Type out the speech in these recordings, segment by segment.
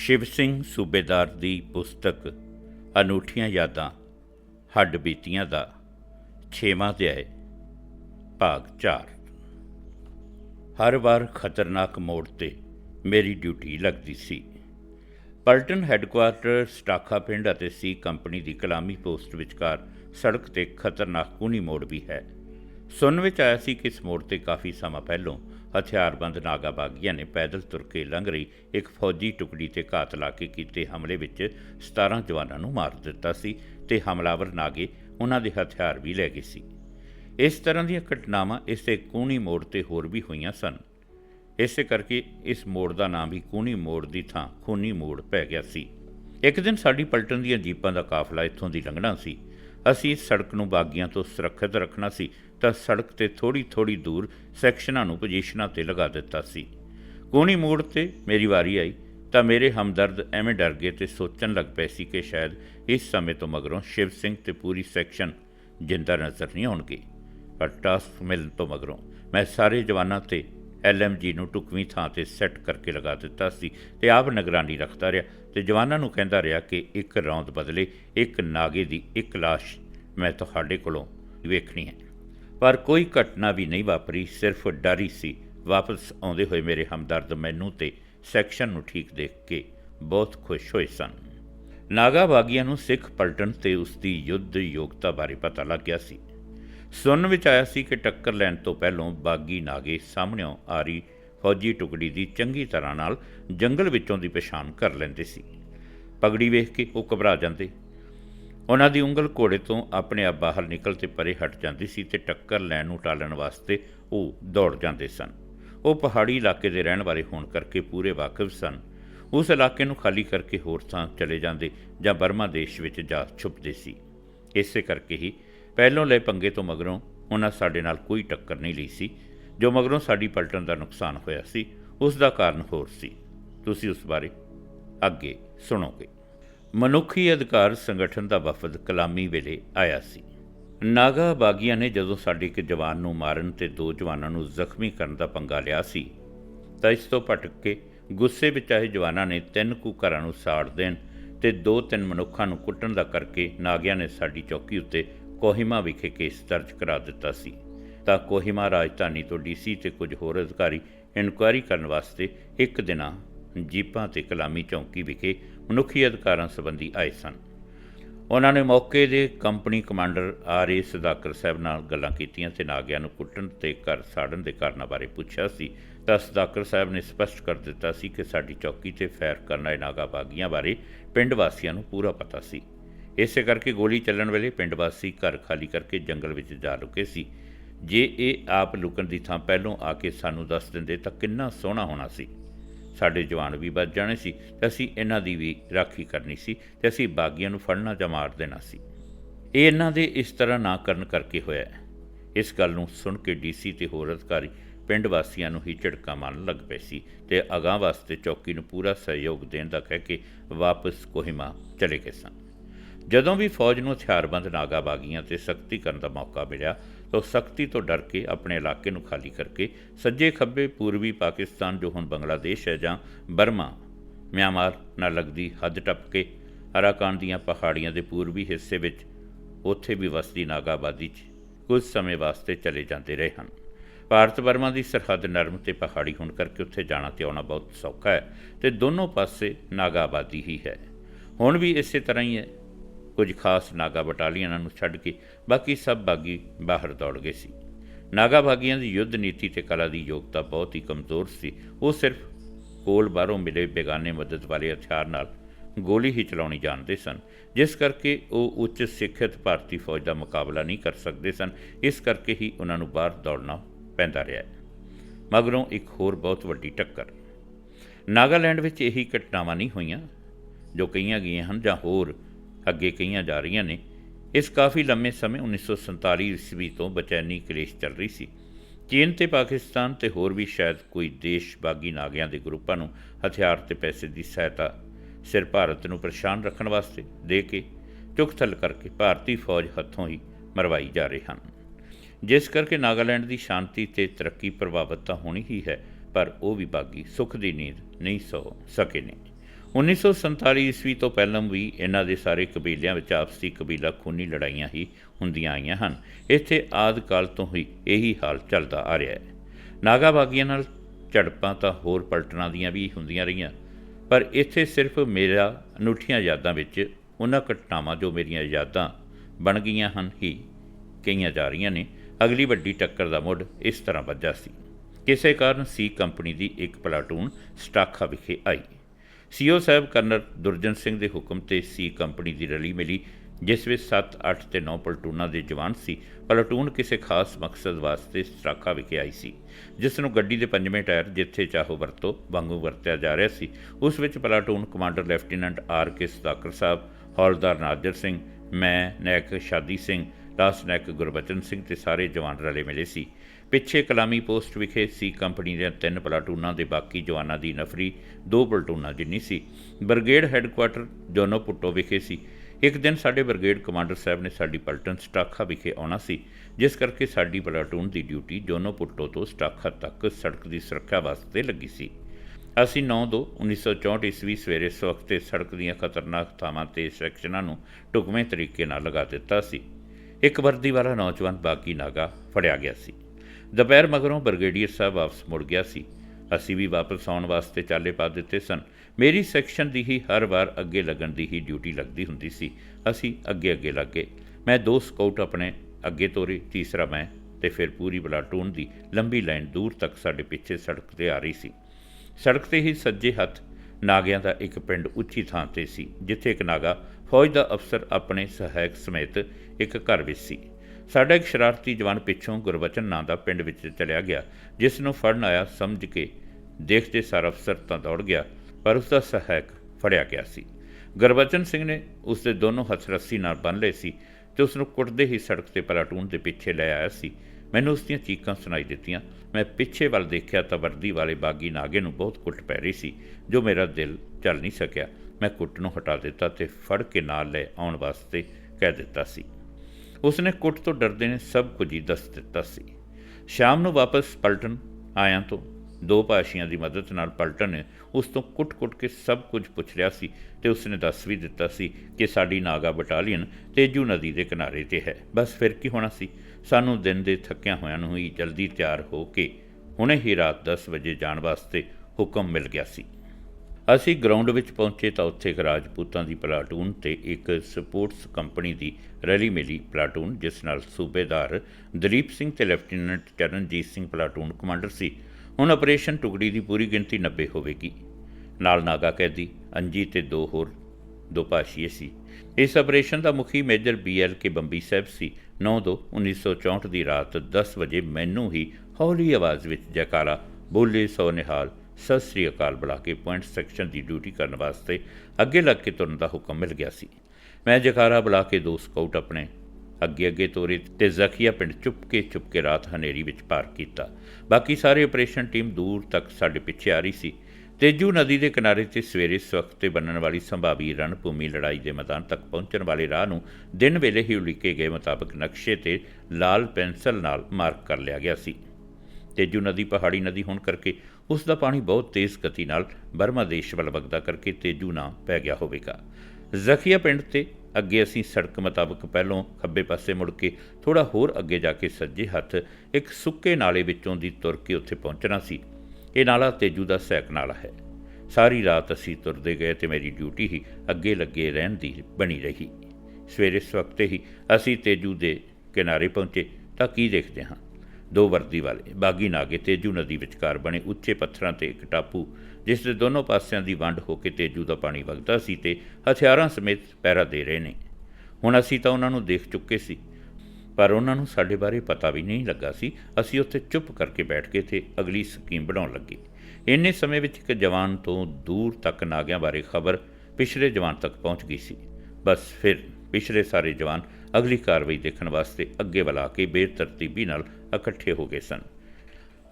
ਸ਼ਿਵ ਸਿੰਘ ਸੂਬੇਦਾਰ ਦੀ ਪੁਸਤਕ ਅਨੂਠੀਆਂ ਯਾਦਾਂ, ਹੱਡ ਬੀਤੀਆਂ ਦਾ 6ਵਾਂ ਅਧਿਆਇ, ਭਾਗ 4 ਹਰ ਵਾਰ ਖਤਰਨਾਕ ਮੋੜ ਤੇ ਮੇਰੀ ਡਿਊਟੀ ਲੱਗਦੀ ਸੀ। ਪਲਟਨ ਹੈੱਡਕੁਆਰਟਰ ਸਟਾਖਾ ਪਿੰਡ ਅਤੇ ਸੀ ਕੰਪਨੀ ਦੀ ਕਲਾਮੀ ਪੋਸਟ ਵਿਚਕਾਰ ਸੜਕ ਤੇ ਖਤਰਨਾਕ ਕੂਣੀ ਮੋੜ ਵੀ ਹੈ। ਸੁਣ ਵਿੱਚ ਆਇਆ ਸੀ ਕਿ ਇਸ ਮੋੜ ਤੇ ਕਾਫੀ ਸਮਾਂ ਪਹਿਲਾਂ ਹਥਿਆਰਬੰਦ ਨਾਗਾ ਬਾਗੀਆਂ ਨੇ ਪੈਦਲ ਤੁਰ ਕੇ ਲੰਘ ਰਹੀ ਇੱਕ ਫੌਜੀ ਟੁਕੜੀ ਤੇ ਘਾਤ ਲਾ ਕੇ ਕੀਤੇ ਹਮਲੇ ਵਿੱਚ 17 ਜਵਾਨਾਂ ਨੂੰ ਮਾਰ ਦਿੱਤਾ ਸੀ ਤੇ ਹਮਲਾਵਰ ਨਾਗੇ ਉਹਨਾਂ ਦੇ ਹਥਿਆਰ ਵੀ ਲੈ ਗਏ ਸੀ। ਇਸ ਤਰ੍ਹਾਂ ਦੀਆਂ ਘਟਨਾਵਾਂ ਇਸੇ ਕੂਣੀ ਮੋੜ ਤੇ ਹੋਰ ਵੀ ਹੋਈਆਂ ਸਨ। ਇਸੇ ਕਰਕੇ ਇਸ ਮੋੜ ਦਾ ਨਾਮ ਵੀ ਕੂਣੀ ਮੋੜ ਦੀ ਥਾਂ ਖੂਨੀ ਮੋੜ ਪੈ ਗਿਆ ਸੀ। ਇੱਕ ਦਿਨ ਸਾਡੀ ਪਲਟਨ ਦੀਆਂ ਜੀਪਾਂ ਦਾ ਕਾਫਲਾ ਇੱਥੋਂ ਦੀ ਲੰਘਣਾ ਸੀ। ਅਸੀਂ ਇਸ ਸੜਕ ਨੂੰ ਬਾਗੀਆਂ ਤੋਂ ਸੁਰੱਖਿਅਤ ਰੱਖਣਾ ਸੀ ਤਾਂ ਸੜਕ ਤੇ ਥੋੜੀ ਥੋੜੀ ਦੂਰ ਸੈਕਸ਼ਨਾਂ ਨੂੰ ਪੋਜੀਸ਼ਨਾਂ ਤੇ ਲਗਾ ਦਿੱਤਾ ਸੀ। ਕੋਣੀ ਮੋੜ ਤੇ ਮੇਰੀ ਵਾਰੀ ਆਈ ਤਾਂ ਮੇਰੇ ਹਮਦਰਦ ਐਵੇਂ ਡਰ ਗਏ ਤੇ ਸੋਚਣ ਲੱਗ ਪਏ ਸੀ ਕਿ ਸ਼ਾਇਦ ਇਸ ਸਮੇਂ ਤੋਂ ਮਗਰੋਂ ਸ਼ਿਵ ਸਿੰਘ ਤੇ ਪੂਰੀ ਸੈਕਸ਼ਨ ਜਿੰਦਾ ਨਜ਼ਰ ਨਹੀਂ ਆਉਣਗੇ। ਪਰ ਟਾਸਕ ਮਿਲਣ ਤੋਂ ਮਗਰੋਂ ਮੈਂ ਸਾਰੇ ਜਵਾਨਾਂ ਤੇ ਐਲਐਮਜੀ ਨੂੰ ਟੁਕਵੀਂ ਥਾਂ ਤੇ ਸੈੱਟ ਕਰਕੇ ਲਗਾ ਦਿੱਤਾ ਸੀ ਤੇ ਆਪ ਨਿਗਰਾਨੀ ਰੱਖਦਾ ਰਿਹਾ ਤੇ ਜਵਾਨਾਂ ਨੂੰ ਕਹਿੰਦਾ ਰਿਹਾ ਕਿ ਇੱਕ ਰੌਂਦ ਬਦਲੇ ਇੱਕ ਨਾਗੇ ਦੀ ਇੱਕ ਲਾਸ਼ ਮੈਂ ਤੁਹਾਡੇ ਕੋਲੋਂ ਵੇਖਣੀ ਹੈ। ਪਰ ਕੋਈ ਘਟਨਾ ਵੀ ਨਹੀਂ ਵਾਪਰੀ, ਸਿਰਫ ਡਰ ਹੀ ਸੀ। ਵਾਪਸ ਆਉਂਦੇ ਹੋਏ ਮੇਰੇ ਹਮਦਰਦ ਮੈਨੂੰ ਤੇ ਸੈਕਸ਼ਨ ਨੂੰ ਠੀਕ ਦੇਖ ਕੇ ਬਹੁਤ ਖੁਸ਼ ਹੋਏ ਸਨ। ਨਾਗਾ ਬਾਗੀਆਂ ਨੂੰ ਸਿੱਖ ਪਲਟਨ ਤੇ ਉਸ ਦੀ ਯੁੱਧ ਯੋਗਤਾ ਬਾਰੇ ਪਤਾ ਲੱਗ ਗਿਆ ਸੀ। ਸੁਣਨ ਵਿੱਚ ਆਇਆ ਸੀ ਕਿ ਟੱਕਰ ਲੈਣ ਤੋਂ ਪਹਿਲਾਂ ਬਾਗੀ ਨਾਗੇ ਸਾਹਮਣਿਓਂ ਆ ਰਹੀ ਫੌਜੀ ਟੁਕੜੀ ਦੀ ਚੰਗੀ ਤਰ੍ਹਾਂ ਨਾਲ ਜੰਗਲ ਵਿੱਚੋਂ ਦੀ ਪਛਾਣ ਕਰ ਲੈਂਦੇ ਸੀ। ਪਗੜੀ ਵੇਖ ਕੇ ਉਹ ਘਬਰਾ ਜਾਂਦੇ ਉਹਨਾਂ ਦੀ ਉਂਗਲ ਘੋੜੇ ਤੋਂ ਆਪਣੇ ਆਪ ਬਾਹਰ ਨਿਕਲ ਤੇ ਪਰੇ ਹਟ ਜਾਂਦੀ ਸੀ ਤੇ ਟੱਕਰ ਲੈਣ ਨੂੰ ਟਾਲਣ ਵਾਸਤੇ ਉਹ ਦੌੜ ਜਾਂਦੇ ਸਨ। ਉਹ ਪਹਾੜੀ ਇਲਾਕੇ ਦੇ ਰਹਿਣ ਵਾਲੇ ਹੋਣ ਕਰਕੇ ਪੂਰੇ ਵਾਕਿਫ ਸਨ। ਉਸ ਇਲਾਕੇ ਨੂੰ ਖਾਲੀ ਕਰਕੇ ਹੋਰ ਥਾਂ ਚਲੇ ਜਾਂਦੇ ਜਾਂ ਬਰਮਾ ਦੇਸ਼ ਵਿੱਚ ਜਾ ਛੁਪਦੇ ਸੀ। ਇਸੇ ਕਰਕੇ ਹੀ ਪਹਿਲੋਂ ਲੈ ਪੰਗੇ ਤੋਂ ਮਗਰੋਂ ਉਹਨਾਂ ਸਾਡੇ ਨਾਲ ਕੋਈ ਟੱਕਰ ਨਹੀਂ ਲਈ ਸੀ, ਜੋ ਮਗਰੋਂ ਸਾਡੀ ਪਲਟਣ ਦਾ ਨੁਕਸਾਨ ਹੋਇਆ ਸੀ, ਉਸ ਦਾ ਕਾਰਨ ਹੋਰ ਸੀ। ਤੁਸੀਂ ਉਸ ਬਾਰੇ ਅੱਗੇ ਸੁਣੋਗੇ। ਮਨੁੱਖੀ ਅਧਿਕਾਰ ਸੰਗਠਨ ਦਾ ਵਫਦ ਕਲਾਮੀ ਵੇਲੇ ਆਇਆ ਸੀ। ਨਾਗਾ ਬਾਗੀਆਂ ਨੇ ਜਦੋਂ ਸਾਡੇ ਇੱਕ ਜਵਾਨ ਨੂੰ ਮਾਰਨ ਤੇ ਦੋ ਜਵਾਨਾਂ ਨੂੰ ਜ਼ਖਮੀ ਕਰਨ ਦਾ ਪੰਗਾ ਲਿਆ ਸੀ, ਤਾਂ ਇਸ ਤੋਂ ਭਟਕ ਕੇ ਗੁੱਸੇ ਵਿੱਚ ਆਏ ਜਵਾਨਾਂ ਨੇ ਤਿੰਨ ਕੁ ਘਰਾਂ ਨੂੰ ਸਾੜ ਦੇਣ ਤੇ ਦੋ ਤਿੰਨ ਮਨੁੱਖਾਂ ਨੂੰ ਕੁੱਟਣ ਦਾ ਕਰਕੇ ਨਾਗਿਆਂ ਨੇ ਸਾਡੀ ਚੌਕੀ ਉੱਤੇ ਕੋਹਿਮਾ ਵਿਖੇ ਕੇਸ ਦਰਜ ਕਰਾ ਦਿੱਤਾ ਸੀ। ਤਾਂ ਕੋਹਿਮਾ ਰਾਜਧਾਨੀ ਤੋਂ ਡੀਸੀ ਤੇ ਕੁਝ ਹੋਰ ਅਧਿਕਾਰੀ ਇਨਕੁਆਇਰੀ ਕਰਨ ਵਾਸਤੇ ਇੱਕ ਦਿਨਾਂ ਜੀਪਾਂ ਤੇ ਕਲਾਮੀ ਚੌਕੀ ਵਿਖੇ ਮਨੁੱਖੀ ਅਧਿਕਾਰਾਂ ਸੰਬੰਧੀ ਆਏ ਸਨ। ਉਹਨਾਂ ਨੇ ਮੌਕੇ ਦੇ company commander R A Sadakar Sahib ਨਾਲ ਗੱਲਾਂ ਕੀਤੀਆਂ ਤੇ ਨਾਗਿਆਂ ਨੂੰ ਕੁੱਟਣ ਤੇ ਘਰ ਸਾੜਨ ਦੇ ਕਾਰਨਾਂ ਬਾਰੇ ਪੁੱਛਿਆ ਸੀ ਤਾਂ ਸਦਾਕਰ ਸਾਹਿਬ ਨੇ ਸਪਸ਼ਟ ਕਰ ਦਿੱਤਾ ਸੀ ਕਿ ਸਾਡੀ ਚੌਕੀ ਤੇ ਫੈਰ ਕਰਨ ਆਏ ਨਾਗਾ ਬਾਗੀਆਂ ਬਾਰੇ ਪਿੰਡ ਵਾਸੀਆਂ ਨੂੰ ਪੂਰਾ ਪਤਾ ਸੀ। ਇਸੇ ਕਰਕੇ ਗੋਲੀ ਚੱਲਣ ਵੇਲੇ ਪਿੰਡ ਵਾਸੀ ਘਰ ਖਾਲੀ ਕਰਕੇ ਜੰਗਲ ਵਿੱਚ ਜਾ ਲੁਕੇ ਸੀ। ਜੇ ਇਹ ਆਪ ਲੁਕਣ ਦੀ ਥਾਂ ਪਹਿਲੋਂ ਆ ਕੇ ਸਾਨੂੰ ਦੱਸ ਦਿੰਦੇ ਤਾਂ ਕਿੰਨਾ ਸੋਹਣਾ ਹੋਣਾ ਸੀ। ਸਾਡੇ ਜਵਾਨ ਵੀ ਬਚ ਜਾਣੇ ਸੀ ਤੇ ਅਸੀਂ ਇਹਨਾਂ ਦੀ ਵੀ ਰਾਖੀ ਕਰਨੀ ਸੀ ਤੇ ਅਸੀਂ ਬਾਗੀਆਂ ਨੂੰ ਫੜਨਾ ਜਾਂ ਮਾਰ ਦੇਣਾ ਸੀ ਇਹ ਇਹਨਾਂ ਦੇ ਇਸ ਤਰ੍ਹਾਂ ਨਾ ਕਰਨ ਕਰਕੇ ਹੋਇਆ ਹੈ। ਇਸ ਗੱਲ ਨੂੰ ਸੁਣ ਕੇ ਡੀਸੀ ਤੇ ਹੋਰ ਅਧਿਕਾਰੀ ਪਿੰਡ ਵਾਸੀਆਂ ਨੂੰ ਹੀ ਝਟਕਾ ਮਾਰਨ ਲੱਗ ਪਏ ਸੀ ਤੇ ਅਗਾਂਹ ਵਾਸਤੇ ਚੌਕੀ ਨੂੰ ਪੂਰਾ ਸਹਿਯੋਗ ਦੇਣ ਦਾ ਕਹਿ ਕੇ ਵਾਪਸ ਕੋਹਿਮਾ ਚਲੇ ਗਏ ਸਨ ਜਦੋਂ ਵੀ ਫੌਜ ਨੂੰ ਹਥਿਆਰਬੰਦ ਨਾਗਾ ਬਾਗੀਆਂ ਤੇ ਸਖਤੀ ਕਰਨ ਦਾ ਮੌਕਾ ਮਿਲਿਆ ਤਾਂ ਸਖਤੀ ਤੋਂ ਡਰ ਕੇ ਆਪਣੇ ਇਲਾਕੇ ਨੂੰ ਖਾਲੀ ਕਰਕੇ ਸੱਜੇ ਖੱਬੇ ਪੂਰਬੀ ਪਾਕਿਸਤਾਨ ਜੋ ਹੁਣ ਬੰਗਲਾਦੇਸ਼ ਹੈ ਜਾਂ ਬਰਮਾ, ਮਿਆਂਮਾਰ ਨਾਲ ਲੱਗਦੀ ਹੱਦ ਟੱਪ ਕੇ ਅਰਾਕਾਨ ਦੀਆਂ ਪਹਾੜੀਆਂ ਦੇ ਪੂਰਬੀ ਹਿੱਸੇ ਵਿੱਚ ਉੱਥੇ ਵੀ ਵਸਦੀ ਨਾਗਾ ਆਬਾਦੀ 'ਚ ਕੁਝ ਸਮੇਂ ਵਾਸਤੇ ਚਲੇ ਜਾਂਦੇ ਰਹੇ ਹਨ। ਭਾਰਤ ਬਰਮਾ ਦੀ ਸਰਹੱਦ ਨਰਮ ਤੇ ਪਹਾੜੀ ਹੋਣ ਕਰਕੇ ਉੱਥੇ ਜਾਣਾ ਤੇ ਆਉਣਾ ਬਹੁਤ ਸੌਖਾ ਹੈ ਤੇ ਦੋਨੋਂ ਪਾਸੇ ਨਾਗਾ ਆਬਾਦੀ ਹੀ ਹੈ। ਹੁਣ ਵੀ ਇਸੇ ਤਰ੍ਹਾਂ ਹੀ ਹੈ। ਕੁਝ ਖਾਸ ਨਾਗਾ ਬਟਾਲੀਅਨਾਂ ਨੂੰ ਛੱਡ ਕੇ ਬਾਕੀ ਸਭ ਬਾਗੀ ਬਾਹਰ ਦੌੜ ਗਏ ਸੀ। ਨਾਗਾ ਬਾਗੀਆਂ ਦੀ ਯੁੱਧ ਨੀਤੀ ਤੇ ਕਲਾ ਦੀ ਯੋਗਤਾ ਬਹੁਤ ਹੀ ਕਮਜ਼ੋਰ ਸੀ। ਉਹ ਸਿਰਫ ਕੋਲ ਬਾਹਰੋਂ ਮਿਲੇ ਬੇਗਾਨੇ ਮਦਦ ਵਾਲੇ ਹਥਿਆਰ ਨਾਲ ਗੋਲੀ ਹੀ ਚਲਾਉਣੀ ਜਾਣਦੇ ਸਨ, ਜਿਸ ਕਰਕੇ ਉਹ ਉੱਚ ਸਿੱਖਿਅਤ ਭਾਰਤੀ ਫੌਜ ਦਾ ਮੁਕਾਬਲਾ ਨਹੀਂ ਕਰ ਸਕਦੇ ਸਨ। ਇਸ ਕਰਕੇ ਹੀ ਉਹਨਾਂ ਨੂੰ ਬਾਹਰ ਦੌੜਨਾ ਪੈਂਦਾ ਰਿਹਾ। ਮਗਰੋਂ ਇੱਕ ਹੋਰ ਬਹੁਤ ਵੱਡੀ ਟੱਕਰ। ਨਾਗਾਲੈਂਡ ਵਿੱਚ ਇਹੀ ਘਟਨਾਵਾਂ ਨਹੀਂ ਹੋਈਆਂ, ਜੋ ਕਹੀਆਂ ਗਈਆਂ ਹਨ ਜਾਂ ਹੋਰ ਅੱਗੇ ਕਈਆਂ ਜਾ ਰਹੀਆਂ ਨੇ। ਇਸ ਕਾਫੀ ਲੰਮੇ ਸਮੇਂ 1947 ਈਸਵੀ ਤੋਂ ਬਚੈਨੀ ਕਲੇਸ਼ ਚੱਲ ਰਹੀ ਸੀ। ਚੀਨ ਤੇ ਪਾਕਿਸਤਾਨ ਤੇ ਹੋਰ ਵੀ ਸ਼ਾਇਦ ਕੋਈ ਦੇਸ਼ ਬਾਗੀ ਨਾਗਿਆਂ ਦੇ ਗਰੁੱਪਾਂ ਨੂੰ ਹਥਿਆਰ ਤੇ ਪੈਸੇ ਦੀ ਸਹਾਇਤਾ ਸਿਰ ਭਾਰਤ ਨੂੰ ਪਰੇਸ਼ਾਨ ਰੱਖਣ ਵਾਸਤੇ ਦੇ ਕੇ ਚੁਕਥਲ ਕਰਕੇ ਭਾਰਤੀ ਫੌਜ ਹੱਥੋਂ ਹੀ ਮਰਵਾਈ ਜਾ ਰਹੇ ਹਨ। ਜਿਸ ਕਰਕੇ ਨਾਗਾਲੈਂਡ ਦੀ ਸ਼ਾਂਤੀ ਤੇ ਤਰੱਕੀ ਪ੍ਰਭਾਵਿਤ ਤਾਂ ਹੋਣੀ ਹੀ ਹੈ, ਪਰ ਉਹ ਵੀ ਬਾਗੀ ਸੁੱਖ ਦੀ ਨੀਂਦ ਨਹੀਂ ਸੋ ਸਕੇ ਨੇ। 1947 ਈਸਵੀ ਤੋਂ ਪਹਿਲਾਂ ਵੀ ਇਹਨਾਂ ਦੇ ਸਾਰੇ ਕਬੀਲਿਆਂ ਵਿੱਚ ਆਪਸੀ ਕਬੀਲਾ ਖੂਨੀ ਲੜਾਈਆਂ ਹੀ ਹੁੰਦੀਆਂ ਆਈਆਂ ਹਨ। ਇੱਥੇ ਆਦ ਕਾਲ ਤੋਂ ਹੀ ਇਹੀ ਹਾਲ ਚੱਲਦਾ ਆ ਰਿਹਾ ਹੈ। ਨਾਗਾ ਬਾਗੀਆਂ ਨਾਲ ਝੜਪਾਂ ਤਾਂ ਹੋਰ ਪਲਟਨਾਂ ਦੀਆਂ ਵੀ ਹੁੰਦੀਆਂ ਰਹੀਆਂ, ਪਰ ਇੱਥੇ ਸਿਰਫ ਮੇਰਾ ਅਨੂਠੀਆਂ ਯਾਦਾਂ ਵਿੱਚ ਉਹਨਾਂ ਘਟਨਾਵਾਂ ਜੋ ਮੇਰੀਆਂ ਯਾਦਾਂ ਬਣ ਗਈਆਂ ਹਨ ਹੀ ਕਈਆਂ ਜਾ ਰਹੀਆਂ ਨੇ। ਅਗਲੀ ਵੱਡੀ ਟੱਕਰ ਦਾ ਮੁੱਢ ਇਸ ਤਰ੍ਹਾਂ ਵੱਜਾ ਸੀ। ਕਿਸੇ ਕਾਰਨ ਸੀ ਕੰਪਨੀ ਦੀ ਇੱਕ ਪਲਾਟੂਨ ਸਟਾਖਾ ਵਿਖੇ ਆਈ। ਸੀਓ ਸਾਹਿਬ ਕਰਨਲ ਦੁਰਜਨ ਸਿੰਘ ਦੇ ਹੁਕਮ ਤੇ ਸੀ ਕੰਪਨੀ ਦੀ ਰਲੀ ਮਿਲੀ ਜਿਸ ਵਿੱਚ 7, 8 ਤੇ 9 ਪਲਟੂਨਾਂ ਦੇ ਜਵਾਨ ਸੀ। ਪਲਟੂਨ ਕਿਸੇ ਖਾਸ ਮਕਸਦ ਵਾਸਤੇ ਸਟਾਖਾ ਵਿਖੇ ਆਈ ਸੀ ਜਿਸ ਨੂੰ ਗੱਡੀ ਦੇ ਪੰਜਵੇਂ ਟਾਇਰ ਜਿੱਥੇ ਚਾਹੋ ਵਰਤੋ ਵਾਂਗੂ ਵਰਤਿਆ ਜਾ ਰਿਹਾ ਸੀ। ਉਸ ਵਿੱਚ platoon commander lieutenant R K Sudhakar ਸਾਹਿਬ ਹੌਲਦਾਰ ਨਾਜਰ ਸਿੰਘ ਮੈਂ ਨੈਕ ਸ਼ਾਦੀ ਸਿੰਘ ਲਾਸ ਨੈਕ ਗੁਰਬਚਨ ਸਿੰਘ ਤੇ ਸਾਰੇ ਜਵਾਨ ਰਲੇ ਮਿਲੇ ਸੀ। ਪਿੱਛੇ ਕਲਾਮੀ ਪੋਸਟ ਵਿਖੇ ਸੀ ਕੰਪਨੀ ਦੇ ਤਿੰਨ ਪਲਾਟੂਨਾਂ ਦੇ ਬਾਕੀ ਜਵਾਨਾਂ ਦੀ ਨਫਰੀ, ਦੋ ਪਲਟੂਨਾਂ ਜਿੰਨੀ ਸੀ। ਬ੍ਰਿਗੇਡ ਹੈੱਡਕੁਆਟਰ ਜੋਨੋ ਪੁੱਟੋ ਵਿਖੇ ਸੀ। ਇੱਕ ਦਿਨ ਸਾਡੇ ਬ੍ਰਿਗੇਡ ਕਮਾਂਡਰ ਸਾਹਿਬ ਨੇ ਸਾਡੀ ਪਲਟਨ ਸਟਾਖਾ ਵਿਖੇ ਆਉਣਾ ਸੀ, ਜਿਸ ਕਰਕੇ ਸਾਡੀ ਪਲਾਟੂਨ ਦੀ ਡਿਊਟੀ ਜੋਨੋ ਪੁੱਟੋ ਤੋਂ ਸਟਾਖਾ ਤੱਕ ਸੜਕ ਦੀ ਸੁਰੱਖਿਆ ਵਾਸਤੇ ਲੱਗੀ ਸੀ। ਅਸੀਂ 9/2/1964 ਈਸਵੀ ਸਵੇਰੇ ਸਵਖਤ ਤੇ ਸੜਕ ਦੀਆਂ ਖਤਰਨਾਕ ਥਾਵਾਂ ਤੇ ਸੈਕਸ਼ਨਾਂ ਨੂੰ ਢੁਕਵੇਂ ਤਰੀਕੇ ਨਾਲ ਲਗਾ ਦਿੱਤਾ ਸੀ। ਇੱਕ ਵਰਦੀ ਵਾਲਾ ਨੌਜਵਾਨ ਬਾਗੀ ਨਾਗਾ ਫੜਿਆ ਗਿਆ ਸੀ। ਦੁਪਹਿਰ ਮਗਰੋਂ ਬਰਗੇਡੀਅਰ ਸਾਹਿਬ ਵਾਪਸ ਮੁੜ ਗਿਆ ਸੀ। ਅਸੀਂ ਵੀ ਵਾਪਸ ਆਉਣ ਵਾਸਤੇ ਚਾਲੇ ਪਾ ਦਿੱਤੇ ਸਨ। ਮੇਰੀ ਸੈਕਸ਼ਨ ਦੀ ਹੀ ਹਰ ਵਾਰ ਅੱਗੇ ਲੱਗਣ ਦੀ ਹੀ ਡਿਊਟੀ ਲੱਗਦੀ ਹੁੰਦੀ ਸੀ। ਅਸੀਂ ਅੱਗੇ ਅੱਗੇ ਲੱਗੇ ਮੈਂ ਦੋ ਸਕਾਊਟ ਆਪਣੇ ਅੱਗੇ ਤੋਰੇ, ਤੀਸਰਾ ਮੈਂ ਤੇ ਫਿਰ ਪੂਰੀ ਬਲਾਟੂਨ ਦੀ ਲੰਬੀ ਲਾਈਨ ਦੂਰ ਤੱਕ ਸਾਡੇ ਪਿੱਛੇ ਸੜਕ ਤੇ ਆ ਰਹੀ ਸੀ। ਸੜਕ ਤੇ ਹੀ ਸੱਜੇ ਹੱਥ ਨਾਗਿਆਂ ਦਾ ਇੱਕ ਪਿੰਡ ਉੱਚੀ ਥਾਂ ਤੇ ਸੀ, ਜਿੱਥੇ ਇੱਕ ਨਾਗਾ ਫੌਜ ਦਾ ਅਫਸਰ ਆਪਣੇ ਸਹਾਇਕ ਸਮੇਤ ਇੱਕ ਘਰ ਵਿੱਚ ਸੀ। ਸਾਡਾ ਇੱਕ ਸ਼ਰਾਰਤੀ ਜਵਾਨ ਪਿੱਛੋਂ ਗੁਰਬਚਨ ਨਾਂ ਦਾ ਪਿੰਡ ਵਿੱਚ ਚਲਿਆ ਗਿਆ, ਜਿਸ ਨੂੰ ਫੜਨ ਆਇਆ ਸਮਝ ਕੇ ਦੇਖਦੇ ਸਾਰਾ ਅਫਸਰ ਤਾਂ ਦੌੜ ਗਿਆ, ਪਰ ਉਸ ਦਾ ਸਹਾਇਕ ਫੜਿਆ ਗਿਆ ਸੀ। ਗੁਰਬਚਨ ਸਿੰਘ ਨੇ ਉਸ ਦੇ ਦੋਨੋਂ ਹੱਥ ਰੱਸੀ ਨਾਲ ਬੰਨ ਲਏ ਸੀ ਤੇ ਉਸ ਨੂੰ ਕੁੱਟਦੇ ਹੀ ਸੜਕ ਤੇ ਪਲਾਟੂਨ ਦੇ ਪਿੱਛੇ ਲੈ ਆਇਆ ਸੀ। ਮੈਨੂੰ ਉਸ ਦੀਆਂ ਚੀਕਾਂ ਸੁਣਾਈ ਦਿੱਤੀਆਂ। ਮੈਂ ਪਿੱਛੇ ਵੱਲ ਦੇਖਿਆ ਤਾਂ ਵਰਦੀ ਵਾਲੇ ਬਾਗੀ ਨਾਗੇ ਨੂੰ ਬਹੁਤ ਕੁੱਟ ਪੈ ਰਹੀ ਸੀ, ਜੋ ਮੇਰਾ ਦਿਲ ਚੱਲ ਨਹੀਂ ਸਕਿਆ। ਮੈਂ ਕੁੱਟ ਨੂੰ ਹਟਾ ਦਿੱਤਾ ਤੇ ਫੜ ਕੇ ਨਾਲ ਲੈ ਆਉਣ ਵਾਸਤੇ ਕਹਿ ਦਿੱਤਾ ਸੀ। ਉਸਨੇ ਕੁੱਟ ਤੋਂ ਡਰਦੇ ਨੇ ਸਭ ਕੁਝ ਹੀ ਦੱਸ ਦਿੱਤਾ ਸੀ। ਸ਼ਾਮ ਨੂੰ ਵਾਪਸ ਪਲਟਨ ਆਇਆ ਤੋਂ ਦੋ ਭਾਸ਼ੀਆਂ ਦੀ ਮਦਦ ਨਾਲ ਪਲਟਨ ਨੇ ਉਸ ਤੋਂ ਕੁੱਟ-ਕੁੱਟ ਕੇ ਸਭ ਕੁਝ ਪੁੱਛ ਰਿਹਾ ਸੀ ਤੇ ਉਸਨੇ ਦੱਸ ਵੀ ਦਿੱਤਾ ਸੀ ਕਿ ਸਾਡੀ ਨਾਗਾ ਬਟਾਲੀਅਨ ਤੇਜੂ ਨਦੀ ਦੇ ਕਿਨਾਰੇ ਤੇ ਹੈ। ਬਸ ਫਿਰ ਕੀ ਹੋਣਾ ਸੀ? ਸਾਨੂੰ ਦਿਨ ਦੇ ਥੱਕਿਆਂ ਹੋਇਆਂ ਨੂੰ ਹੀ ਜਲਦੀ ਤਿਆਰ ਹੋ ਕੇ ਹੁਣੇ ਹੀ ਰਾਤ 10 ਵਜੇ ਜਾਣ ਵਾਸਤੇ ਹੁਕਮ ਮਿਲ ਗਿਆ ਸੀ। ਅਸੀਂ ਗਰਾਊਂਡ ਵਿੱਚ ਪਹੁੰਚੇ ਤਾਂ ਉੱਥੇ ਇੱਕ ਰਾਜਪੂਤਾਂ ਦੀ ਪਲਾਟੂਨ ਤੇ ਇੱਕ ਸਪੋਰਟਸ ਕੰਪਨੀ ਦੀ ਰੈਲੀ ਮਿਲੀ ਪਲਾਟੂਨ, ਜਿਸ ਨਾਲ ਸੂਬੇਦਾਰ ਦਲੀਪ ਸਿੰਘ ਤੇ lieutenant Charanjit Singh platoon commander ਸੀ। ਹੁਣ ਆਪਰੇਸ਼ਨ ਟੁਕੜੀ ਦੀ ਪੂਰੀ ਗਿਣਤੀ 90 ਹੋਵੇਗੀ। ਨਾਲ ਨਾਗਾ ਕੈਦੀ, ਅੰਜੀ ਤੇ ਦੋ ਹੋਰ ਦੋ ਸੀ। ਇਸ ਆਪਰੇਸ਼ਨ ਦਾ ਮੁਖੀ ਮੇਜਰ ਬੀਐਲ ਕੇ ਬੰਬੀ ਸਾਹਿਬ ਸੀ। 9/2/1964 ਦੀ ਰਾਤ 10 ਵਜੇ ਮੈਨੂੰ ਹੀ ਹੌਲੀ ਆਵਾਜ਼ ਵਿੱਚ ਜੈਕਾਰਾ, ਬੋਲੇ ਸੋ ਨਿਹਾਲ ਸਤਿ ਸ੍ਰੀ ਅਕਾਲ ਬੁਲਾ ਕੇ ਪੁਆਇੰਟ ਸੈਕਸ਼ਨ ਦੀ ਡਿਊਟੀ ਕਰਨ ਵਾਸਤੇ ਅੱਗੇ ਲੱਗ ਕੇ ਤੁਰਨ ਦਾ ਹੁਕਮ ਮਿਲ ਗਿਆ ਸੀ। ਮੈਂ ਜਕਾਰਾ ਬੁਲਾ ਕੇ ਦੋ ਸਕਾਊਟ ਆਪਣੇ ਅੱਗੇ ਅੱਗੇ ਤੋਰੇ ਤੇ ਜ਼ਖੀਆ ਪਿੰਡ ਚੁੱਪਕੇ ਚੁੱਪਕੇ ਰਾਤ ਹਨੇਰੀ ਵਿੱਚ ਪਾਰ ਕੀਤਾ। ਬਾਕੀ ਸਾਰੇ ਆਪਰੇਸ਼ਨ ਟੀਮ ਦੂਰ ਤੱਕ ਸਾਡੇ ਪਿੱਛੇ ਆ ਰਹੀ ਸੀ। ਤੇਜੂ ਨਦੀ ਦੇ ਕਿਨਾਰੇ ਤੇ ਸਵੇਰੇ ਸਵਖਤ ਤੇ ਬੰਨਣ ਵਾਲੀ ਸੰਭਾਵੀ ਰਣਭੂਮੀ ਲੜਾਈ ਦੇ ਮੈਦਾਨ ਤੱਕ ਪਹੁੰਚਣ ਵਾਲੇ ਰਾਹ ਨੂੰ ਦਿਨ ਵੇਲੇ ਹੀ ਉਲੀਕੇ ਗਏ ਮੁਤਾਬਕ ਨਕਸ਼ੇ ਤੇ ਲਾਲ ਪੈਨਸਲ ਨਾਲ ਮਾਰਕ ਕਰ ਲਿਆ ਗਿਆ ਸੀ। ਤੇਜੂ ਨਦੀ, ਪਹਾੜੀ ਨਦੀ ਹੋਣ ਕਰਕੇ ਉਸ ਦਾ ਪਾਣੀ ਬਹੁਤ ਤੇਜ਼ ਗਤੀ ਨਾਲ ਬਰਮਾ ਦੇਸ਼ ਵੱਲ ਵਗਦਾ ਕਰਕੇ ਤੇਜੂ ਨਾਂ ਪੈ ਗਿਆ ਹੋਵੇਗਾ। ਜ਼ਖੀਆ ਪਿੰਡ ਤੇ ਅੱਗੇ ਅਸੀਂ ਸੜਕ ਮੁਤਾਬਕ ਪਹਿਲੋਂ ਖੱਬੇ ਪਾਸੇ ਮੁੜ ਕੇ ਥੋੜਾ ਹੋਰ ਅੱਗੇ ਜਾ ਕੇ ਸੱਜੇ ਹੱਥ ਇੱਕ ਸੁੱਕੇ ਨਾਲੇ ਵਿੱਚੋਂ ਦੀ ਤੁਰ ਕੇ ਉੱਥੇ ਪਹੁੰਚਣਾ ਸੀ। ਇਹ ਨਾਲਾ ਤੇਜੂ ਦਾ ਸੈਕ ਨਾਲਾ ਹੈ। ਸਾਰੀ ਰਾਤ ਅਸੀਂ ਤੁਰਦੇ ਗਏ ਤੇ ਮੇਰੀ ਡਿਊਟੀ ਹੀ ਅੱਗੇ ਲੱਗੇ ਰਹਿਣ ਦੀ ਬਣੀ ਰਹੀ। ਸਵੇਰੇ ਸਵਖਤੇ ਹੀ ਅਸੀਂ ਤੇਜੂ ਦੇ ਕਿਨਾਰੇ ਪਹੁੰਚੇ ਤਾਂ ਕੀ ਦੇਖਦੇ ਹਾਂ। ਦੋ ਵਰਦੀ ਵਾਲੇ, ਬਾਗੀ ਨਾਗੇ ਤੇਜੂ ਨਦੀ ਵਿਚਕਾਰ ਬਣੇ ਉੱਚੇ ਪੱਥਰਾਂ ਤੇ ਇੱਕ ਟਾਪੂ, ਜਿਸ ਦੇ ਦੋਨੋਂ ਪਾਸਿਆਂ ਦੀ ਵੰਡ ਹੋ ਕੇ ਤੇਜੂ ਦਾ ਪਾਣੀ ਵਗਦਾ ਸੀ ਤੇ ਹਥਿਆਰਾਂ ਸਮੇਤ ਪਹਿਰਾ ਦੇ ਰਹੇ ਨੇ। ਹੁਣ ਅਸੀਂ ਤਾਂ ਉਹਨਾਂ ਨੂੰ ਦੇਖ ਚੁੱਕੇ ਸੀ, ਪਰ ਉਹਨਾਂ ਨੂੰ ਸਾਡੇ ਬਾਰੇ ਪਤਾ ਵੀ ਨਹੀਂ ਲੱਗਾ ਸੀ। ਅਸੀਂ ਉੱਥੇ ਚੁੱਪ ਕਰਕੇ ਬੈਠ ਗਏ ਤੇ ਅਗਲੀ ਸਕੀਮ ਬਣਾਉਣ ਲੱਗੇ। ਇੰਨੇ ਸਮੇਂ ਵਿੱਚ ਇੱਕ ਜਵਾਨ ਤੋਂ ਦੂਰ ਤੱਕ ਨਾਗਿਆਂ ਬਾਰੇ ਖਬਰ ਪਿਛਲੇ ਜਵਾਨ ਤੱਕ ਪਹੁੰਚ ਗਈ ਸੀ। ਬਸ ਫਿਰ ਪਿਛਲੇ ਸਾਰੇ ਜਵਾਨ ਅਗਲੀ ਕਾਰਵਾਈ ਦੇਖਣ ਵਾਸਤੇ ਅੱਗੇ ਬੁਲਾ ਕੇ ਬੇਤਰਤੀਬੀ ਨਾਲ ਇਕੱਠੇ ਹੋ ਗਏ ਸਨ।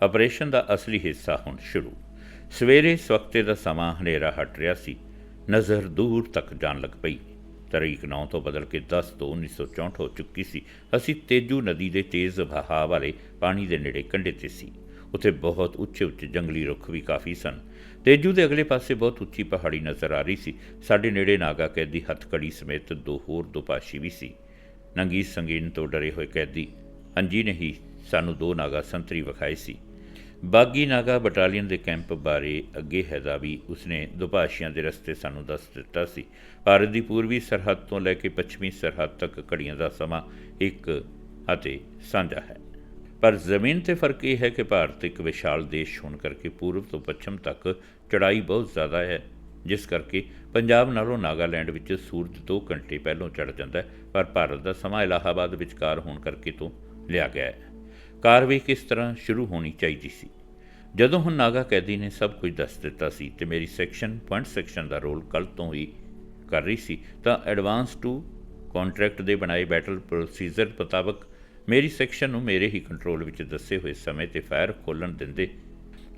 ਆਪਰੇਸ਼ਨ ਦਾ ਅਸਲੀ ਹਿੱਸਾ ਹੁਣ ਸ਼ੁਰੂ। ਸਵੇਰੇ ਸਵਕਤੇ ਦਾ ਸਮਾਂ ਹਨੇਰਾ ਹਟ ਰਿਹਾ ਸੀ। ਨਜ਼ਰ ਦੂਰ ਤੱਕ ਜਾਣ ਲੱਗ ਪਈ। ਤਰੀਕ 9 ਤੋਂ ਬਦਲ ਕੇ 10 ਤੋਂ 1964 ਹੋ ਚੁੱਕੀ ਸੀ। ਅਸੀਂ ਤੇਜੂ ਨਦੀ ਦੇ ਤੇਜ਼ ਵਹਾਅ ਵਾਲੇ ਪਾਣੀ ਦੇ ਨੇੜੇ ਕੰਢੇ ਤੇ ਸੀ। ਉੱਥੇ ਬਹੁਤ ਉੱਚੇ ਉੱਚੇ ਜੰਗਲੀ ਰੁੱਖ ਵੀ ਕਾਫੀ ਸਨ। ਤੇਜੂ ਦੇ ਅਗਲੇ ਪਾਸੇ ਬਹੁਤ ਉੱਚੀ ਪਹਾੜੀ ਨਜ਼ਰ ਆ ਰਹੀ ਸੀ। ਸਾਡੇ ਨੇੜੇ ਨਾਗਾ ਕੈਦੀ ਹੱਥਕੜੀ ਸਮੇਤ ਦੋ ਹੋਰ ਦੁਪਾਸ਼ੀ ਵੀ ਸੀ। ਨੰਗੀ ਸੰਗੀਨ ਤੋਂ ਡਰੇ ਹੋਏ ਕੈਦੀ, ਅੰਜੀ ਨਹੀਂ ਸਾਨੂੰ ਦੋ ਨਾਗਾ ਸੰਤਰੀ ਵਿਖਾਏ ਸੀ। ਬਾਗੀ ਨਾਗਾ ਬਟਾਲੀਅਨ ਦੇ ਕੈਂਪ ਬਾਰੇ ਅੱਗੇ ਹੈਦਾ ਵੀ ਉਸਨੇ ਦੁਭਾਸ਼ੀਆਂ ਦੇ ਰਸਤੇ ਸਾਨੂੰ ਦੱਸ ਦਿੱਤਾ ਸੀ। ਭਾਰਤ ਦੀ ਪੂਰਬੀ ਸਰਹੱਦ ਤੋਂ ਲੈ ਕੇ ਪੱਛਮੀ ਸਰਹੱਦ ਤੱਕ ਘੜੀਆਂ ਦਾ ਸਮਾਂ ਇੱਕ ਅਤੇ ਸਾਂਝਾ ਹੈ। ਪਰ ਜ਼ਮੀਨ ਤੇ ਫ਼ਰਕ ਇਹ ਹੈ ਕਿ ਭਾਰਤ ਇੱਕ ਵਿਸ਼ਾਲ ਦੇਸ਼ ਹੋਣ ਕਰਕੇ ਪੂਰਬ ਤੋਂ ਪੱਛਮ ਤੱਕ ਚੜਾਈ ਬਹੁਤ ਜ਼ਿਆਦਾ ਹੈ, ਜਿਸ ਕਰਕੇ ਪੰਜਾਬ ਨਾਲੋਂ ਨਾਗਾਲੈਂਡ ਵਿੱਚ ਸੂਰਜ 2 ਘੰਟੇ ਪਹਿਲਾਂ ਚੜ ਜਾਂਦਾ ਹੈ, ਪਰ ਭਾਰਤ ਦਾ ਸਮਾਂ ਇਲਾਹਾਬਾਦ ਵਿਚਕਾਰ ਹੋਣ ਕਰਕੇ ਤੋਂ ਲਿਆ ਗਿਆ ਹੈ। ਕਾਰਵਾਈ ਕਿਸ ਤਰ੍ਹਾਂ ਸ਼ੁਰੂ ਹੋਣੀ ਚਾਹੀਦੀ ਸੀ? ਜਦੋਂ ਹੁਣ ਨਾਗਾ ਕੈਦੀ ਨੇ ਸਭ ਕੁਝ ਦੱਸ ਦਿੱਤਾ ਸੀ ਤੇ ਮੇਰੀ ਸੈਕਸ਼ਨ ਪੁਆਇੰਟ ਸੈਕਸ਼ਨ ਦਾ ਰੋਲ ਕੱਲ ਤੋਂ ਹੀ ਕਰ ਰਹੀ ਸੀ, ਤਾਂ ਐਡਵਾਂਸ ਟੂ ਕੰਟਰੈਕਟ ਦੇ ਬਣਾਏ ਬੈਟਲ ਪ੍ਰੋਸੀਜਰ ਮੁਤਾਬਕ ਮੇਰੀ ਸੈਕਸ਼ਨ ਨੂੰ ਮੇਰੇ ਹੀ ਕੰਟਰੋਲ ਵਿੱਚ ਦੱਸੇ ਹੋਏ ਸਮੇਂ ਤੇ ਫਾਇਰ ਖੋਲਣ ਦਿੰਦੇ।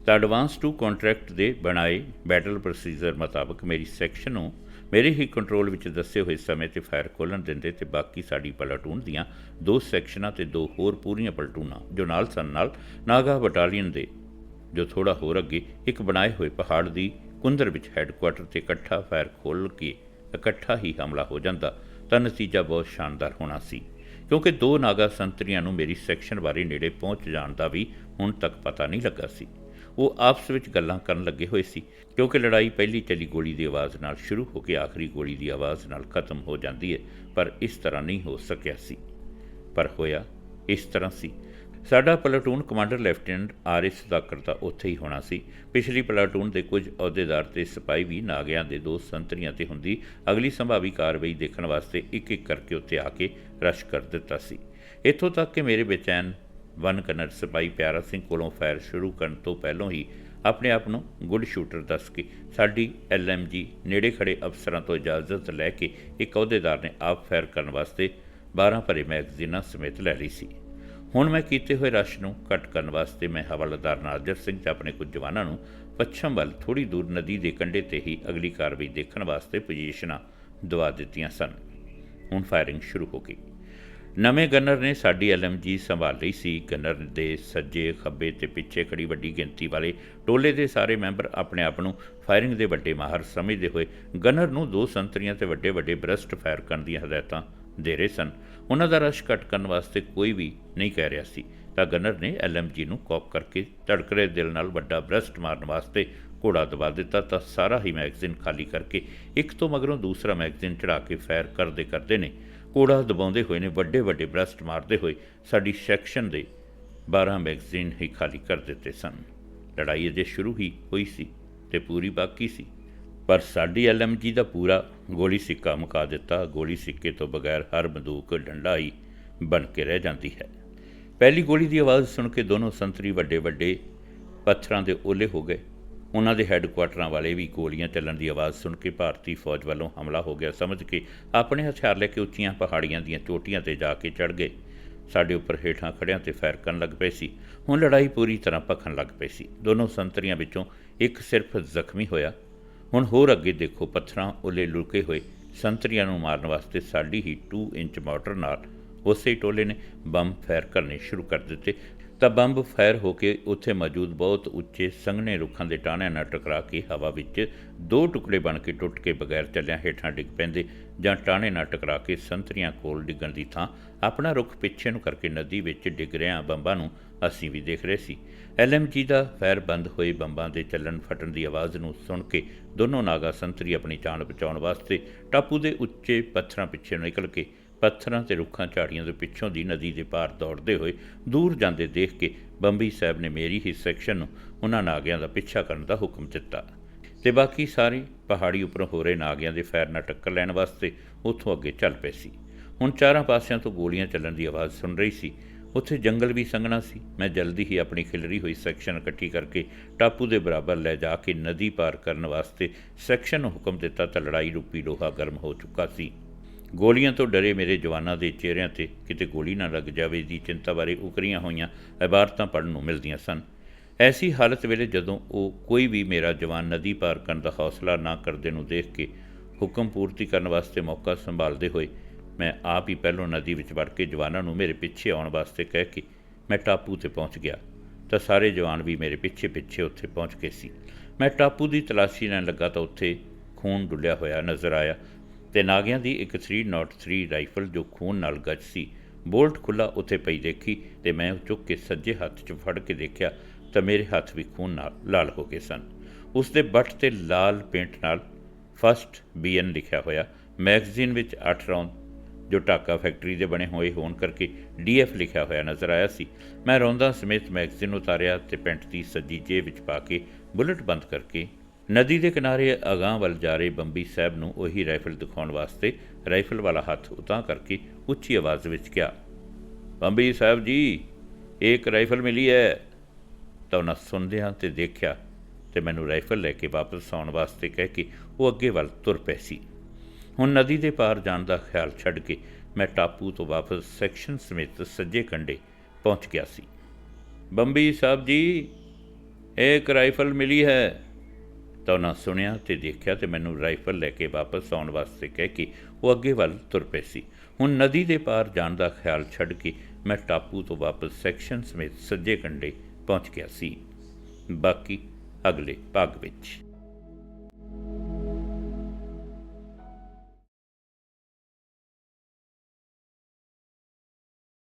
ਤਾਂ ਐਡਵਾਂਸ ਟੂ ਕੰਟਰੈਕਟ ਦੇ ਬਣਾਏ ਬੈਟਲ ਪ੍ਰੋਸੀਜਰ ਮੁਤਾਬਕ ਮੇਰੀ ਸੈਕਸ਼ਨ ਨੂੰ ਮੇਰੇ ਹੀ ਕੰਟਰੋਲ ਵਿੱਚ ਦੱਸੇ ਹੋਏ ਸਮੇਂ ਤੇ ਫਾਇਰ ਖੋਲਣ ਦਿੰਦੇ ਤੇ ਬਾਕੀ ਸਾਡੀ ਪਲਾਟੂਨ ਦੀਆਂ ਦੋ ਸੈਕਸ਼ਨਾਂ ਤੇ ਦੋ ਹੋਰ ਪੂਰੀਆਂ ਪਲਟੂਨਾਂ, ਜੋ ਨਾਲ ਸਨ ਨਾਲ ਨਾਗਾ ਬਟਾਲੀਅਨ ਦੇ, ਜੋ ਥੋੜਾ ਹੋਰ ਅੱਗੇ ਇੱਕ ਬਣਾਏ ਹੋਏ ਪਹਾੜ ਦੀ ਕੁੰਦਰ ਵਿੱਚ ਹੈੱਡਕੁਆਟਰ ਤੇ ਇਕੱਠਾ ਫਾਇਰ ਖੋਲ ਕੇ ਇਕੱਠਾ ਹੀ ਹਮਲਾ ਹੋ ਜਾਂਦਾ, ਤਾਂ ਨਤੀਜਾ ਬਹੁਤ ਸ਼ਾਨਦਾਰ ਹੋਣਾ ਸੀ। ਕਿਉਂਕਿ ਦੋ ਨਾਗਾ ਸੰਤਰੀਆਂ ਨੂੰ ਮੇਰੀ ਸੈਕਸ਼ਨ ਬਾਰੇ ਨੇੜੇ ਪਹੁੰਚ ਜਾਣ ਦਾ ਵੀ ਹੁਣ ਤੱਕ ਪਤਾ ਨਹੀਂ ਲੱਗਾ ਸੀ। ਉਹ ਆਪਸ ਵਿੱਚ ਗੱਲਾਂ ਕਰਨ ਲੱਗੇ ਹੋਏ ਸੀ, ਕਿਉਂਕਿ ਲੜਾਈ ਪਹਿਲੀ ਚਲੀ ਗੋਲੀ ਦੀ ਆਵਾਜ਼ ਨਾਲ ਸ਼ੁਰੂ ਹੋ ਕੇ ਆਖਰੀ ਗੋਲੀ ਦੀ ਆਵਾਜ਼ ਨਾਲ ਖਤਮ ਹੋ ਜਾਂਦੀ ਹੈ ਪਰ ਇਸ ਤਰ੍ਹਾਂ ਨਹੀਂ ਹੋ ਸਕਿਆ ਸੀ। ਪਰ ਹੋਇਆ ਇਸ ਤਰ੍ਹਾਂ ਸੀ। ਸਾਡਾ platoon commander lieutenant R S Sudakar ਤਾਂ ਉੱਥੇ ਹੀ ਹੋਣਾ ਸੀ। ਪਿਛਲੀ ਪਲਾਟੂਨ ਦੇ ਕੁਝ ਅਹੁਦੇਦਾਰ ਤੇ ਸਿਪਾਹੀ ਵੀ ਨਾਗਿਆਂ ਦੇ ਦੋ ਸੰਤਰੀਆਂ ਤੇ ਹੁੰਦੀ ਅਗਲੀ ਸੰਭਾਵੀ ਕਾਰਵਾਈ ਦੇਖਣ ਵਾਸਤੇ ਇੱਕ ਇੱਕ ਕਰਕੇ ਉੱਤੇ ਆ ਕੇ ਰਸ਼ ਕਰ ਦਿੱਤਾ ਸੀ। ਇੱਥੋਂ ਤੱਕ ਕਿ ਮੇਰੇ ਬੇਚੈਨ ਵਨ ਕਨਰ ਸਿਪਾਹੀ ਪਿਆਰਾ ਸਿੰਘ ਕੋਲੋਂ ਫਾਇਰ ਸ਼ੁਰੂ ਕਰਨ ਤੋਂ ਪਹਿਲਾਂ ਹੀ ਆਪਣੇ ਆਪ ਨੂੰ ਗੁੱਡ ਸ਼ੂਟਰ ਦੱਸ ਕੇ ਸਾਡੀ ਐਲਐਮਜੀ ਨੇੜੇ ਖੜੇ ਅਫਸਰਾਂ ਤੋਂ ਇਜਾਜ਼ਤ ਲੈ ਕੇ ਇੱਕ ਅਹੁਦੇਦਾਰ ਨੇ ਆਪ ਫਾਇਰ ਕਰਨ ਵਾਸਤੇ 12 ਭਰੇ ਮੈਗਜ਼ੀਨਾਂ ਸਮੇਤ ਲੈ ਲਈ ਸੀ। ਹੁਣ ਮੈਂ ਕੀਤੇ ਹੋਏ ਰਸ਼ ਨੂੰ ਘੱਟ ਕਰਨ ਵਾਸਤੇ ਮੈਂ ਹਵਾਲਾਦਾਰ ਨਾਜਰ ਸਿੰਘ ਤੇ ਆਪਣੇ ਕੁਝ ਜਵਾਨਾਂ ਨੂੰ ਪੱਛਮ ਵੱਲ ਥੋੜੀ ਦੂਰ ਨਦੀ ਦੇ ਕੰਢੇ ਤੇ ਹੀ ਅਗਲੀ ਕਾਰਵਾਈ ਦੇਖਣ ਵਾਸਤੇ ਪੋਜੀਸ਼ਨਾਂ ਦਵਾ ਦਿੱਤੀਆਂ ਸਨ। ਹੁਣ ਫਾਇਰਿੰਗ ਸ਼ੁਰੂ ਹੋ ਗਈ। ਨਵੇਂ ਗਨਰ ਨੇ ਸਾਡੀ ਐਲਐਮਜੀ ਸੰਭਾਲ ਲਈ ਸੀ। ਗਨਰ ਦੇ ਸੱਜੇ, ਖੱਬੇ ਤੇ ਪਿੱਛੇ ਖੜੀ ਵੱਡੀ ਗਿਣਤੀ ਵਾਲੇ ਟੋਲੇ ਦੇ ਸਾਰੇ ਮੈਂਬਰ ਆਪਣੇ ਆਪ ਨੂੰ ਫਾਇਰਿੰਗ ਦੇ ਵੱਡੇ ਮਾਹਰ ਸਮਝਦੇ ਹੋਏ ਗਨਰ ਨੂੰ ਦੋ ਸੰਤਰੀਆਂ ਤੇ ਵੱਡੇ ਵੱਡੇ ਬ੍ਰਸਟ ਫਾਇਰ ਕਰਨ ਦੀਆਂ ਹਦਾਇਤਾਂ ਦੇ ਰਹੇ ਸਨ। ਉਹਨਾਂ ਦਾ ਰਸ਼ ਘੱਟ ਕਰਨ ਵਾਸਤੇ ਕੋਈ ਵੀ ਨਹੀਂ ਕਹਿ ਰਿਹਾ ਸੀ। ਤਾਂ ਗਨਰ ਨੇ ਐਲਐਮਜੀ ਨੂੰ ਕੌਪ ਕਰਕੇ ਧੜਕ ਰਹੇ ਦਿਲ ਨਾਲ ਵੱਡਾ ਬ੍ਰਸਟ ਮਾਰਨ ਵਾਸਤੇ ਘੋੜਾ ਦਬਾ ਦਿੱਤਾ। ਤਾਂ ਸਾਰਾ ਹੀ ਮੈਗਜ਼ੀਨ ਖਾਲੀ ਕਰਕੇ ਇੱਕ ਤੋਂ ਮਗਰੋਂ ਦੂਸਰਾ ਮੈਗਜ਼ੀਨ ਚੜਾ ਕੇ ਫਾਇਰ ਕਰਦੇ ਕਰਦੇ ਨੇ ਘੋੜਾ ਦਬਾਉਂਦੇ ਹੋਏ ਨੇ, ਵੱਡੇ ਵੱਡੇ ਬ੍ਰਸਟ ਮਾਰਦੇ ਹੋਏ ਸਾਡੀ ਸੈਕਸ਼ਨ ਦੇ 12 ਮੈਗਜ਼ੀਨ ਹੀ ਖਾਲੀ ਕਰ ਦਿੱਤੇ ਸਨ। ਲੜਾਈ ਅਜੇ ਸ਼ੁਰੂ ਹੀ ਹੋਈ ਸੀ ਤੇ ਪੂਰੀ ਬਾਕੀ ਸੀ। ਪਰ ਸਾਡੀ ਐਲਐਮਜੀ ਦਾ ਪੂਰਾ ਗੋਲੀ ਸਿੱਕਾ ਮੁਕਾ ਦਿੱਤਾ। ਗੋਲੀ ਸਿੱਕੇ ਤੋਂ ਬਗੈਰ ਹਰ ਬੰਦੂਕ ਡੰਡਾ ਹੀ ਬਣ ਕੇ ਰਹਿ ਜਾਂਦੀ ਹੈ। ਪਹਿਲੀ ਗੋਲੀ ਦੀ ਆਵਾਜ਼ ਸੁਣ ਕੇ ਦੋਨੋਂ ਸੰਤਰੀ ਵੱਡੇ ਵੱਡੇ ਪੱਥਰਾਂ ਦੇ ਓਲੇ ਹੋ ਗਏ। ਉਹਨਾਂ ਦੇ ਹੈੱਡਕੁਆਟਰਾਂ ਵਾਲੇ ਵੀ ਗੋਲੀਆਂ ਚੱਲਣ ਦੀ ਆਵਾਜ਼ ਸੁਣ ਕੇ ਭਾਰਤੀ ਫੌਜ ਵੱਲੋਂ ਹਮਲਾ ਹੋ ਗਿਆ। ਸਮਝ ਕੇ ਆਪਣੇ ਹਥਿਆਰ ਲੈ ਕੇ ਉੱਚੀਆਂ ਪਹਾੜੀਆਂ ਦੀਆਂ ਚੋਟੀਆਂ ਤੇ ਜਾ ਕੇ ਚੜ ਗਏ। ਸਾਡੇ ਉੱਪਰ ਹੇਠਾਂ ਖੜਿਆਂ ਤੇ ਫਾਇਰ ਕਰਨ ਲੱਗ ਪਏ ਸੀ। ਹੁਣ ਲੜਾਈ ਪੂਰੀ ਤਰ੍ਹਾਂ ਭਖਣ ਲੱਗ ਪਈ ਸੀ। ਦੋਨੋਂ ਸੰਤਰੀਆਂ ਵਿੱਚੋਂ ਇੱਕ ਸਿਰਫ ਜ਼ਖਮੀ ਹੋਇਆ। ਹੁਣ ਹੋਰ ਅੱਗੇ ਦੇਖੋ, ਪੱਥਰਾਂ ਉੱਲੇ ਲੁਕੇ ਹੋਏ ਸੰਤਰੀਆਂ ਨੂੰ ਮਾਰਨ ਵਾਸਤੇ ਸਾਡੀ ਹੀ 2 ਇੰਚ ਮੋਟਰ ਨਾਲ ਉਸੇ ਟੋਲੇ ਨੇ ਬੰਬ ਫਾਇਰ ਕਰਨੇ ਸ਼ੁਰੂ ਕਰ ਦਿੱਤੇ। ਤਾਂ ਬੰਬ ਫਾਇਰ ਹੋ ਕੇ ਉੱਥੇ ਮੌਜੂਦ ਬਹੁਤ ਉੱਚੇ ਸੰਘਣੇ ਰੁੱਖਾਂ ਦੇ ਟਾਹਣਿਆਂ ਨਾਲ ਟਕਰਾ ਕੇ ਹਵਾ ਵਿੱਚ ਦੋ ਟੁਕੜੇ ਬਣ ਕੇ ਟੁੱਟ ਕੇ ਬਗੈਰ ਚੱਲਿਆਂ ਹੇਠਾਂ ਡਿੱਗ ਪੈਂਦੇ ਜਾਂ ਟਾਹਣੇ ਨਾਲ ਟਕਰਾ ਕੇ ਸੰਤਰੀਆਂ ਕੋਲ ਡਿੱਗਣ ਦੀ ਥਾਂ ਆਪਣਾ ਰੁੱਖ ਪਿੱਛੇ ਨੂੰ ਕਰਕੇ ਨਦੀ ਵਿੱਚ ਡਿੱਗ ਰਿਆਂ ਬੰਬਾਂ ਨੂੰ ਅਸੀਂ ਵੀ ਦੇਖ ਰਹੇ ਸੀ। ਐਲਐਮਜੀ ਦਾ ਫਾਇਰ ਬੰਦ ਹੋਏ ਬੰਬਾਂ ਦੇ ਚੱਲਣ ਫਟਣ ਦੀ ਆਵਾਜ਼ ਨੂੰ ਸੁਣ ਕੇ ਦੋਨੋਂ ਨਾਗਾ ਸੰਤਰੀ ਆਪਣੀ ਜਾਨ ਬਚਾਉਣ ਵਾਸਤੇ ਟਾਪੂ ਦੇ ਉੱਚੇ ਪੱਥਰਾਂ ਪਿੱਛੇ ਨਿਕਲ ਕੇ ਪੱਥਰਾਂ ਤੇ ਰੁੱਖਾਂ ਝਾੜੀਆਂ ਦੇ ਪਿੱਛੋਂ ਦੀ ਨਦੀ ਦੇ ਪਾਰ ਦੌੜਦੇ ਹੋਏ ਦੂਰ ਜਾਂਦੇ ਦੇਖ ਕੇ ਬੰਬੀ ਸਾਹਿਬ ਨੇ ਮੇਰੀ ਹੀ ਸੈਕਸ਼ਨ ਨੂੰ ਉਹਨਾਂ ਨਾਗਿਆਂ ਦਾ ਪਿੱਛਾ ਕਰਨ ਦਾ ਹੁਕਮ ਦਿੱਤਾ। ਤੇ ਬਾਕੀ ਸਾਰੇ ਪਹਾੜੀ ਉੱਪਰੋਂ ਹੋ ਰਹੇ ਨਾਗਿਆਂ ਦੇ ਫੈਰ ਨਾਲ ਟੱਕਰ ਲੈਣ ਵਾਸਤੇ ਉੱਥੋਂ ਅੱਗੇ ਚੱਲ ਪਏ ਸੀ। ਹੁਣ ਚਾਰਾਂ ਪਾਸਿਆਂ ਤੋਂ ਗੋਲੀਆਂ ਚੱਲਣ ਦੀ ਆਵਾਜ਼ ਸੁਣ ਰਹੀ ਸੀ। ਉੱਥੇ ਜੰਗਲ ਵੀ ਸੰਘਣਾ ਸੀ। ਮੈਂ ਜਲਦੀ ਹੀ ਆਪਣੀ ਖਿਲਰੀ ਹੋਈ ਸੈਕਸ਼ਨ ਇਕੱਠੀ ਕਰਕੇ ਟਾਪੂ ਦੇ ਬਰਾਬਰ ਲੈ ਜਾ ਕੇ ਨਦੀ ਪਾਰ ਕਰਨ ਵਾਸਤੇ ਸੈਕਸ਼ਨ ਨੂੰ ਹੁਕਮ ਦਿੱਤਾ ਤਾਂ ਲੜਾਈ ਰੂਪੀ ਲੋਹਾ ਗਰਮ ਹੋ ਚੁੱਕਾ ਸੀ। ਗੋਲੀਆਂ ਤੋਂ ਡਰੇ ਮੇਰੇ ਜਵਾਨਾਂ ਦੇ ਚਿਹਰਿਆਂ ਤੇ ਕਿਤੇ ਗੋਲੀ ਨਾ ਲੱਗ ਜਾਵੇ ਦੀ ਚਿੰਤਾ ਬਾਰੇ ਉਕਰੀਆਂ ਹੋਈਆਂ ਇਬਾਰਤਾਂ ਪੜਨ ਨੂੰ ਮਿਲਦੀਆਂ ਸਨ। ਐਸੀ ਹਾਲਤ ਵੇਲੇ ਜਦੋਂ ਉਹ ਕੋਈ ਵੀ ਮੇਰਾ ਜਵਾਨ ਨਦੀ ਪਾਰ ਕਰਨ ਦਾ ਹੌਸਲਾ ਨਾ ਕਰਦੇ ਨੂੰ ਦੇਖ ਕੇ ਹੁਕਮ ਪੂਰਤੀ ਕਰਨ ਵਾਸਤੇ ਮੌਕਾ ਸੰਭਾਲਦੇ ਹੋਏ ਮੈਂ ਆਪ ਹੀ ਪਹਿਲੋਂ ਨਦੀ ਵਿੱਚ ਵੜ ਕੇ ਜਵਾਨਾਂ ਨੂੰ ਮੇਰੇ ਪਿੱਛੇ ਆਉਣ ਵਾਸਤੇ ਕਹਿ ਕੇ ਮੈਂ ਟਾਪੂ ਤੇ ਪਹੁੰਚ ਗਿਆ, ਤਾਂ ਸਾਰੇ ਜਵਾਨ ਵੀ ਮੇਰੇ ਪਿੱਛੇ ਪਿੱਛੇ ਉੱਥੇ ਪਹੁੰਚ ਗਏ ਸੀ। ਮੈਂ ਟਾਪੂ ਦੀ ਤਲਾਸ਼ੀ ਲੈਣ ਲੱਗਾ ਤਾਂ ਉੱਥੇ ਖੂਨ ਡੁੱਲਿਆ ਹੋਇਆ ਨਜ਼ਰ ਆਇਆ ਤੇ ਨਾਗਿਆਂ ਦੀ ਇੱਕ 303 ਰਾਈਫਲ ਜੋ ਖੂਨ ਨਾਲ ਗੱਜ ਸੀ, ਬੋਲਟ ਖੁੱਲਾ ਉੱਥੇ ਪਈ ਦੇਖੀ ਤੇ ਮੈਂ ਉਹ ਚੁੱਕ ਕੇ ਸੱਜੇ ਹੱਥ 'ਚ ਫੜ ਕੇ ਦੇਖਿਆ ਤਾਂ ਮੇਰੇ ਹੱਥ ਵੀ ਖੂਨ ਨਾਲ ਲਾਲ ਹੋ ਗਏ ਸਨ। ਉਸ ਦੇ ਬੱਟ ਤੇ ਲਾਲ ਪੇਂਟ ਨਾਲ ਫਸਟ ਬੀਐਨ ਲਿਖਿਆ ਹੋਇਆ, ਮੈਗਜ਼ੀਨ ਵਿੱਚ 8 ਰੌਂਦ, ਜੋ ਟਾਕਾ ਫੈਕਟਰੀ ਦੇ ਬਣੇ ਹੋਏ ਹੋਣ ਕਰਕੇ ਡੀਐਫ ਲਿਖਿਆ ਹੋਇਆ ਨਜ਼ਰ ਆਇਆ ਸੀ। ਮੈਂ ਰੌਂਦਾ ਸਮੇਤ ਮੈਗਜ਼ੀਨ ਉਤਾਰਿਆ ਤੇ ਪੈਂਟ ਦੀ ਸੱਜੀ ਜੇਬ ਵਿੱਚ ਪਾ ਕੇ ਬੁਲਟ ਬੰਦ ਕਰਕੇ ਨਦੀ ਦੇ ਕਿਨਾਰੇ ਅਗਾਂਹ ਵੱਲ ਜਾ ਰਹੇ ਬੰਬੀ ਸਾਹਿਬ ਨੂੰ ਉਹੀ ਰਾਈਫਲ ਦਿਖਾਉਣ ਵਾਸਤੇ ਰਾਈਫਲ ਵਾਲਾ ਹੱਥ ਉਤਾਂ ਕਰਕੇ ਉੱਚੀ ਆਵਾਜ਼ ਵਿੱਚ ਕਿਹਾ, ਬੰਬੀ ਸਾਹਿਬ ਜੀ, ਇੱਕ ਰਾਈਫਲ ਮਿਲੀ ਹੈ। ਤਾਂ ਉਹਨਾਂ ਸੁਣਦਿਆਂ ਤੇ ਦੇਖਿਆ ਤੇ ਮੈਨੂੰ ਰਾਈਫਲ ਲੈ ਕੇ ਵਾਪਸ ਆਉਣ ਵਾਸਤੇ ਕਹਿ ਕੇ ਉਹ ਅੱਗੇ ਵੱਲ ਤੁਰ ਪਏ ਸੀ। ਹੁਣ ਨਦੀ ਦੇ ਪਾਰ ਜਾਣ ਦਾ ਖਿਆਲ ਛੱਡ ਕੇ ਮੈਂ ਟਾਪੂ ਤੋਂ ਵਾਪਸ ਸੈਕਸ਼ਨ ਸਮੇਤ ਸੱਜੇ ਕੰਢੇ ਪਹੁੰਚ ਗਿਆ ਸੀ। ਬੰਬੀ ਸਾਹਿਬ ਜੀ, ਇੱਕ ਰਾਈਫਲ ਮਿਲੀ ਹੈ। ਤਾਂ ਉਹਨਾਂ ਸੁਣਿਆ ਤੇ ਦੇਖਿਆ ਤੇ ਮੈਨੂੰ ਰਾਈਫਲ ਲੈ ਕੇ ਵਾਪਸ ਆਉਣ ਵਾਸਤੇ ਕਹਿ ਕੇ ਉਹ ਅੱਗੇ ਵੱਲ ਤੁਰ ਪਏ ਸੀ। ਹੁਣ ਨਦੀ ਦੇ ਪਾਰ ਜਾਣ ਦਾ ਖਿਆਲ ਛੱਡ ਕੇ ਮੈਂ ਟਾਪੂ ਤੋਂ ਵਾਪਸ ਸੈਕਸ਼ਨ ਸਮੇਤ ਸੱਜੇ ਕੰਢੇ ਪਹੁੰਚ ਗਿਆ ਸੀ। ਬਾਕੀ ਅਗਲੇ ਭਾਗ ਵਿੱਚ।